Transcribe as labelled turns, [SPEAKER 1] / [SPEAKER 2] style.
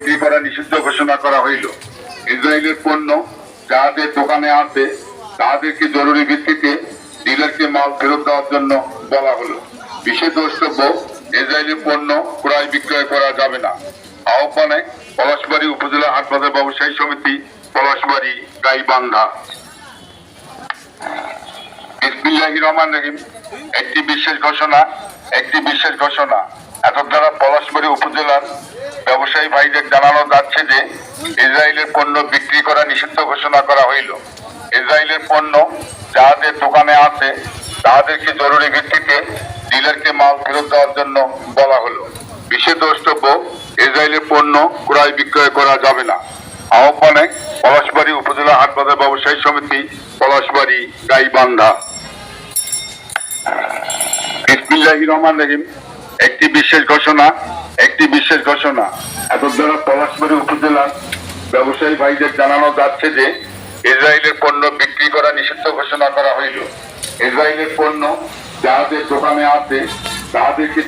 [SPEAKER 1] বিক্রি করা নিষিদ্ধ ঘোষণা করা হইল। ইসরায়েলের পণ্য যাদের দোকানে আছে তাদেরকে জরুরি ভিত্তিতে ডিলারকে মাল ফেরত দেওয়ার জন্য বলা হলো। বিশেষ দ্রষ্টব্য, ইসরায়েলের পণ্য ক্রয় বিক্রয় করা যাবে না। আহ্বানে পলাশবাড়ি উপজেলা হাটবাজার ব্যবসায়ী সমিতি, পলাশবাড়ি, গাইবান্ধা। বিসমিল্লাহির রহমান রহিম। একটি বিশেষ ঘোষণা, একটি বিশেষ ঘোষণা। এত দ্বারা পলাশবাড়ি উপজেলার ব্যবসায়ী ভাইদের জানানো যাচ্ছে যে ইসরায়েলের পণ্য বিক্রি করা নিষিদ্ধ ঘোষণা করা হইল। ইসরায়েলের পণ্য যাদের দোকানে আছে তাদেরকে জরুরি ভিত্তিতে ডিলারকে মাল ফেরত দেওয়ার জন্য বলা হলো। বিশেষ দ্রষ্টব্য ইসরায়েলের পণ্য ক্রয় বিক্রয় করা যাবে না। আহ্বানে পলাশবাড়ি উপজেলা হাটবাজার ব্যবসায়ী সমিতি, পলাশবাড়ি, গাইবান্ধা। রহমান রহিম। একটি বিশেষ ঘোষণা, একটি বিশেষ ঘোষণা। এত দ্বারা পলাশবাড়ি উপজেলার ব্যবসায়ী ভাইদের জানানো যাচ্ছে যে, ইসরায়েলের পণ্য বিক্রি করা নিষিদ্ধ ঘোষণা করা হইল। ইসরায়েলের পণ্য যাহাদের দোকানে আছে তাদেরকে